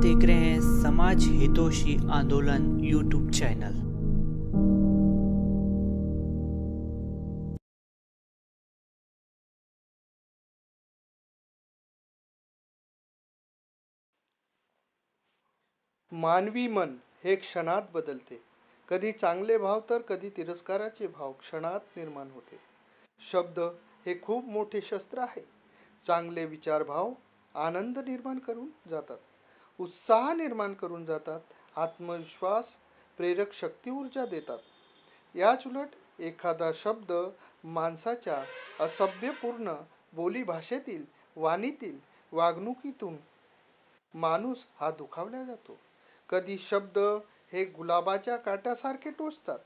देख रहे हैं समाज हितोषी आंदोलन यूट्यूब चैनल। मानवी मन हे क्षणात बदलते. कधी चांगले भाव तर कधी तिरस्काराचे भाव क्षणात निर्माण होते. शब्द हे खूप मोठे शस्त्र आहे. चांगले विचार भाव आनंद निर्माण करून जातात. उत्साह निर्माण करून जातात आत्मविश्वास प्रेरक शक्ती ऊर्जा देतात. याच उलट एखादा शब्द माणसाच्या असभ्यपूर्ण बोलीभाषेतील वाणीतील वागणुकीतून माणूस हा दुखावला जातो. कधी शब्द हे गुलाबाच्या काट्यासारखे टोचतात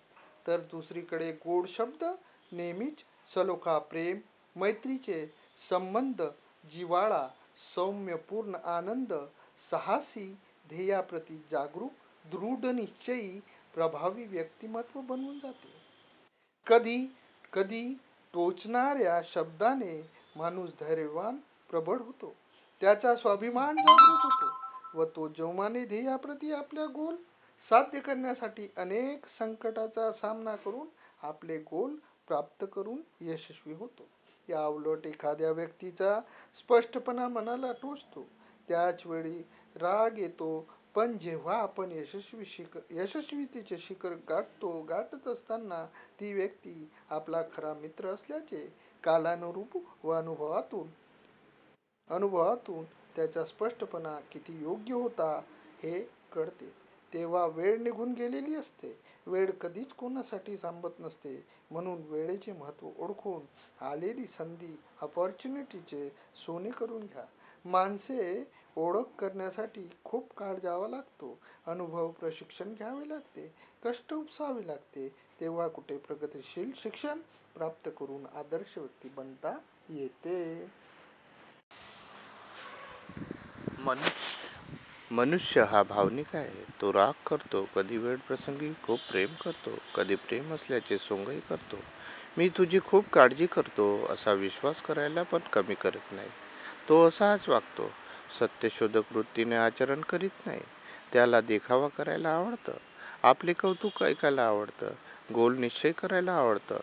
तर दुसरीकडे गोड शब्द नेहमीच सलोखा प्रेम मैत्रीचे संबंध जिव्हाळा सौम्यपूर्ण आनंद साहसी ध्येयाप्रती जागरूक दृढ निश्चयी प्रभावी व्यक्तिमत्व बनवून जाते. कधी कधी टोचणाऱ्या शब्दाने माणूस धैर्यवान प्रबळ होतो. त्याचा स्वाभिमान जागृत होतो व तो जोमाने ध्येयाप्रती आपल्या गोल साध्य करण्यासाठी अनेक संकटाचा सामना करून आपले गोल प्राप्त करून यशस्वी होतो. या उलट एखाद्या व्यक्तीचा स्पष्टपणा मनाला टोचतो. त्याच वेळी राग येतो. पण जेव्हा आपण यशस्वी शिक यशस्वीतेचे शिखर गाठतो गाठत असताना ती व्यक्ती आपला खरा मित्र असल्याचे कालानुरूप व अनुभवातून अनुभवातून त्याचा स्पष्टपणा किती योग्य होता हे कळते. तेव्हा वेळ निघून गेलेली असते. वेळ कधीच कोणासाठी थांबत नसते. म्हणून वेळेचे महत्त्व ओळखून आलेली संधी अपॉर्च्युनिटीचे सोने करून घ्या. माणसे ओळख करण्यासाठी खूप काळ जावा लागतो. अनुभव प्रशिक्षण घ्यावे लागते. कष्ट उपसावे लागते. तेव्हा कुठे प्रगतिशील शिक्षण प्राप्त करून आदर्श व्यक्ती बनता येते. मनुष्य मनुष्य हा भावनिक आहे. तो राग करतो कधी वेळ प्रसंगी खूप प्रेम करतो कधी प्रेम असल्याचे सोंगही करतो. मी तुझी खूप काळजी करतो असा विश्वास करायला पण कमी करत नाही. तो असाच वागतो. सत्यशोधक वृत्तीने आचरण करीत नाही. त्याला देखावा करायला आवडतं. आपले कौतुक ऐकायला आवडतं. गोल निश्चय करायला आवडतं.